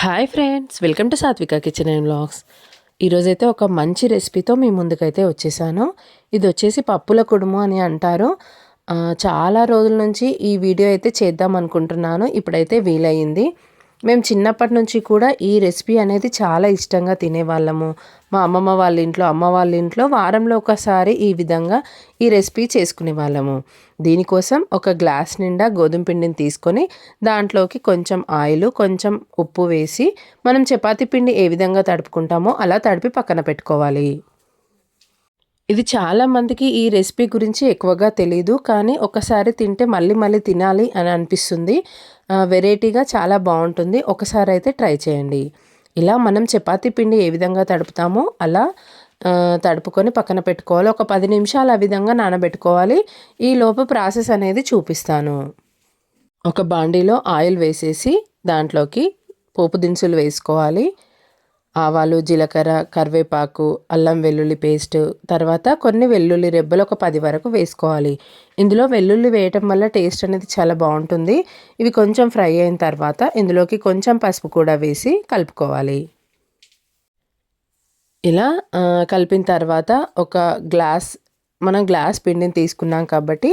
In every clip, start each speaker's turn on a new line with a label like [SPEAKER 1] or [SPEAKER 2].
[SPEAKER 1] Hi friends welcome to Satvika kitchen and blogs ఈరోజైతే ఒక మంచి రెసిపీతో మీ ముందుకైతే వచ్చేసాను. ఇది వచ్చేసి పప్పుల కుడుము అని అంటారు. చాలా రోజుల నుంచి ఈ వీడియో అయితే చేద్దాం అనుకుంటున్నాను. ఇప్పుడైతే వీలయ్యింది. మేము చిన్నప్పటి నుంచి కూడా ఈ రెసిపీ అనేది చాలా ఇష్టంగా తినేవాళ్ళము. మా అమ్మమ్మ వాళ్ళ ఇంట్లో అమ్మ వాళ్ళ ఇంట్లో వారంలో ఒకసారి ఈ విధంగా ఈ రెసిపీ చేసుకునే వాళ్ళము దీనికోసం ఒక గ్లాస్ నిండా గోధుమ పిండిని తీసుకొని దాంట్లోకి కొంచెం ఆయిల్ కొంచెం ఉప్పు వేసి మనం చపాతీ పిండి ఏ విధంగా తడుపుకుంటామో అలా తడిపి పక్కన పెట్టుకోవాలి. ఇది చాలామందికి ఈ రెసిపీ గురించి ఎక్కువగా తెలియదు కానీ ఒకసారి తింటే మళ్ళీ మళ్ళీ తినాలి అని అనిపిస్తుంది. వెరైటీగా చాలా బాగుంటుంది. ఒకసారి అయితే ట్రై చేయండి. ఇలా మనం చపాతీ పిండి ఏ విధంగా తడుపుతామో అలా తడుపుకొని పక్కన పెట్టుకోవాలి. ఒక పది నిమిషాలు ఆ విధంగా నానబెట్టుకోవాలి. ఈ లోపు ప్రాసెస్ అనేది చూపిస్తాను. ఒక బాండీలో ఆయిల్ వేసేసి దాంట్లోకి పోపు దినుసులు వేసుకోవాలి. ఆవాలు జీలకర్ర కరివేపాకు అల్లం వెల్లుల్లి పేస్ట్ తర్వాత కొన్ని వెల్లుల్లి రెబ్బలు ఒక పది వరకు వేసుకోవాలి. ఇందులో వెల్లుల్లి వేయటం వల్ల టేస్ట్ అనేది చాలా బాగుంటుంది. ఇవి కొంచెం ఫ్రై అయిన తర్వాత ఇందులోకి కొంచెం పసుపు కూడా వేసి కలుపుకోవాలి. ఇలా కలిపిన తర్వాత ఒక గ్లాస్ మనం గ్లాస్ పిండిని తీసుకున్నాం కాబట్టి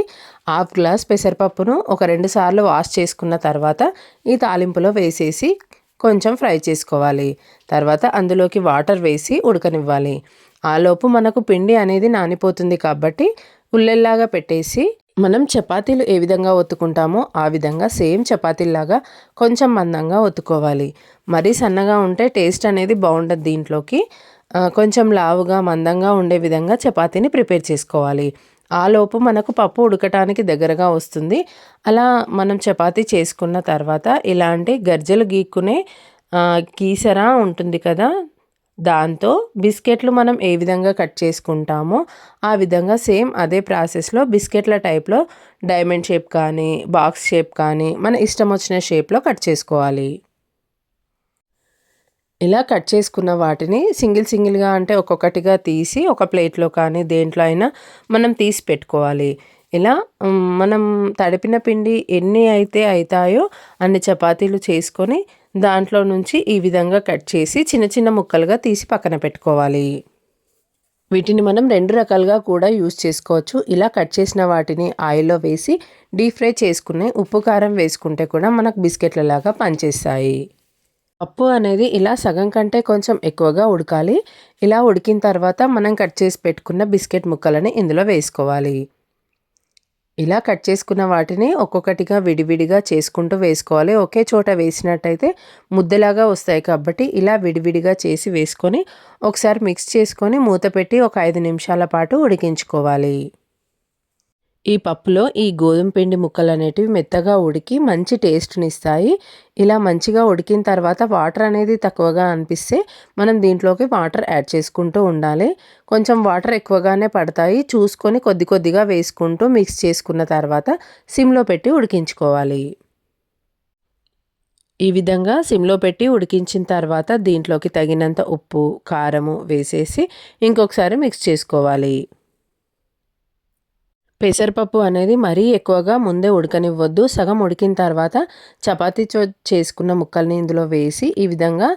[SPEAKER 1] హాఫ్ గ్లాస్ పెసరపప్పును ఒక రెండు సార్లు వాష్ చేసుకున్న తర్వాత ఈ తాలింపులో వేసేసి కొంచెం ఫ్రై చేసుకోవాలి. తర్వాత అందులోకి వాటర్ వేసి ఉడకనివ్వాలి. ఆలోపు మనకు పిండి అనేది నానిపోతుంది కాబట్టి ఉల్లెల్లాగా పెట్టేసి మనం చపాతీలు ఏ విధంగా ఒత్తుకుంటామో ఆ విధంగా సేమ్ చపాతీలాగా కొంచెం మందంగా ఒత్తుకోవాలి. మరీ సన్నగా ఉంటే టేస్ట్ అనేది బాగుండదు దీంట్లోకి. కొంచెం లావుగా మందంగా ఉండే విధంగా చపాతీని ప్రిపేర్ చేసుకోవాలి. ఆ లోపు మనకు పప్పు ఉడకటానికి దగ్గరగా వస్తుంది. అలా మనం చపాతీ చేసుకున్న తర్వాత ఇలాంటి గర్జలు గీక్కునే కీసరా ఉంటుంది కదా? దాంతో బిస్కెట్లు మనం ఏ విధంగా కట్ చేసుకుంటామో ఆ విధంగా సేమ్ అదే ప్రాసెస్లో బిస్కెట్ల టైప్లో డైమండ్ షేప్ కానీ బాక్స్ షేప్ కానీ మన ఇష్టం వచ్చిన షేప్లో కట్ చేసుకోవాలి. ఇలా కట్ చేసుకున్న వాటిని సింగిల్ సింగిల్గా అంటే ఒక్కొక్కటిగా తీసి ఒక ప్లేట్లో కానీ దేంట్లో అయినా మనం తీసి పెట్టుకోవాలి. ఇలా మనం తడిపిన పిండి ఎన్ని అయితే అవుతాయో అన్ని చపాతీలు చేసుకొని దాంట్లో నుంచి ఈ విధంగా కట్ చేసి చిన్న చిన్న ముక్కలుగా తీసి పక్కన పెట్టుకోవాలి. వీటిని మనం రెండు రకాలుగా కూడా యూస్ చేసుకోవచ్చు. ఇలా కట్ చేసిన వాటిని ఆయిల్లో వేసి డీప్ ఫ్రై చేసుకుని ఉప్పు కారం వేసుకుంటే కూడా మనకు బిస్కెట్లలాగా పనిచేస్తాయి. పప్పు అనేది ఇలా సగం కంటే కొంచెం ఎక్కువగా ఉడకాలి. ఇలా ఉడికిన తర్వాత మనం కట్ చేసి పెట్టుకున్న బిస్కెట్ ముక్కలని ఇందులో వేసుకోవాలి. ఇలా కట్ చేసుకున్న వాటిని ఒక్కొక్కటిగా విడివిడిగా చేసుకుంటూ వేసుకోవాలి. ఒకే చోట వేసినట్టయితే ముద్దలాగా వస్తాయి కాబట్టి ఇలా విడివిడిగా చేసి వేసుకొని ఒకసారి మిక్స్ చేసుకొని మూత పెట్టి ఒక ఐదు నిమిషాల పాటు ఉడికించుకోవాలి. ఈ పప్పులో ఈ గోధుమ పిండి ముక్కలు అనేటివి మెత్తగా ఉడికి మంచి టేస్ట్ని ఇస్తాయి ఇలా మంచిగా ఉడికిన తర్వాత వాటర్ అనేది తక్కువగా అనిపిస్తే మనం దీంట్లోకి వాటర్ యాడ్ చేసుకుంటూ ఉండాలి. కొంచెం వాటర్ ఎక్కువగానే పడతాయి. చూసుకొని కొద్ది కొద్దిగా వేసుకుంటూ మిక్స్ చేసుకున్న తర్వాత సిమ్లో పెట్టి ఉడికించుకోవాలి. ఈ విధంగా సిమ్లో పెట్టి ఉడికించిన తర్వాత దీంట్లోకి తగినంత ఉప్పు కారము వేసేసి ఇంకొకసారి మిక్స్ చేసుకోవాలి. పెసరపప్పు అనేది మరీ ఎక్కువగా ముందే ఉడకనివ్వద్దు. సగం ఉడికిన తర్వాత చపాతీ చో చేసుకున్న ముక్కల్ని ఇందులో వేసి ఈ విధంగా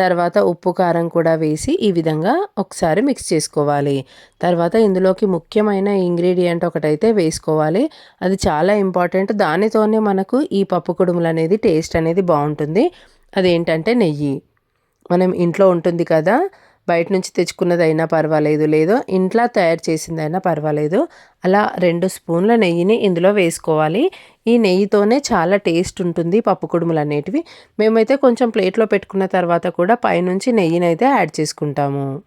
[SPEAKER 1] తర్వాత ఉప్పు కారం కూడా వేసి ఈ విధంగా ఒకసారి మిక్స్ చేసుకోవాలి. తర్వాత ఇందులోకి ముఖ్యమైన ఇంగ్రీడియంట్ ఒకటైతే వేసుకోవాలి. అది చాలా ఇంపార్టెంట్. దానితోనే మనకు ఈ పప్పు కుడుములు అనేది టేస్ట్ అనేది బాగుంటుంది. అదేంటంటే నెయ్యి. మనం ఇంట్లో ఉంటుంది కదా బయట నుంచి తెచ్చుకున్నదైనా పర్వాలేదు. లేదో ఇంట్లో తయారు చేసిందైనా పర్వాలేదు. అలా రెండు స్పూన్ల నెయ్యిని ఇందులో వేసుకోవాలి. ఈ నెయ్యితోనే చాలా టేస్ట్ ఉంటుంది పప్పు కుడుములు అనేటివి. మేమైతే కొంచెం ప్లేట్లో పెట్టుకున్న తర్వాత కూడా పైనుంచి నెయ్యిని అయితే యాడ్ చేసుకుంటాము.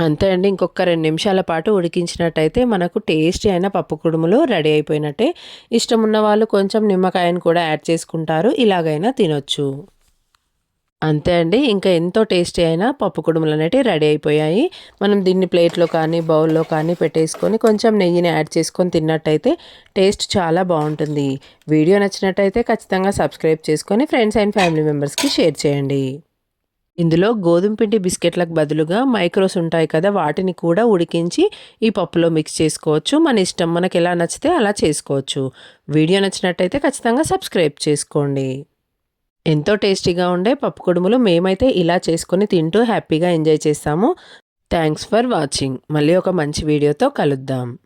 [SPEAKER 1] అంతే అండి. ఇంకొక రెండు నిమిషాల పాటు ఉడికించినట్టయితే మనకు టేస్టీ అయిన పప్పు కుడుములు రెడీ అయిపోయినట్టే. ఇష్టం ఉన్న వాళ్ళు కొంచెం నిమ్మకాయను కూడా యాడ్ చేసుకుంటారు. ఇలాగైనా తినొచ్చు. అంతే అండి. ఇంకా ఎంతో టేస్టీ అయినా పప్పు కుడుములు అనేటివి రెడీ అయిపోయాయి. మనం దీన్ని ప్లేట్లో కానీ బౌల్లో కానీ పెట్టేసుకొని కొంచెం నెయ్యిని యాడ్ చేసుకొని తిన్నట్టయితే టేస్ట్ చాలా బాగుంటుంది. వీడియో నచ్చినట్టయితే ఖచ్చితంగా సబ్స్క్రైబ్ చేసుకొని ఫ్రెండ్స్ అండ్ ఫ్యామిలీ మెంబర్స్కి షేర్ చేయండి. ఇందులో గోధుమ పిండి బిస్కెట్లకు బదులుగా మైక్రోస్ ఉంటాయి కదా వాటిని కూడా ఉడికించి ఈ పప్పులో మిక్స్ చేసుకోవచ్చు. మన ఇష్టం మనకి ఎలా నచ్చితే అలా చేసుకోవచ్చు. వీడియో నచ్చినట్టయితే ఖచ్చితంగా సబ్స్క్రైబ్ చేసుకోండి. ఎంతో టేస్టీగా ఉండే పప్పు కుడుములు మేమైతే ఇలా చేసుకొని తింటూ హ్యాపీగా ఎంజాయ్ చేస్తాము. Thanks for watching. మళ్ళీ ఒక మంచి వీడియోతో కలుద్దాం.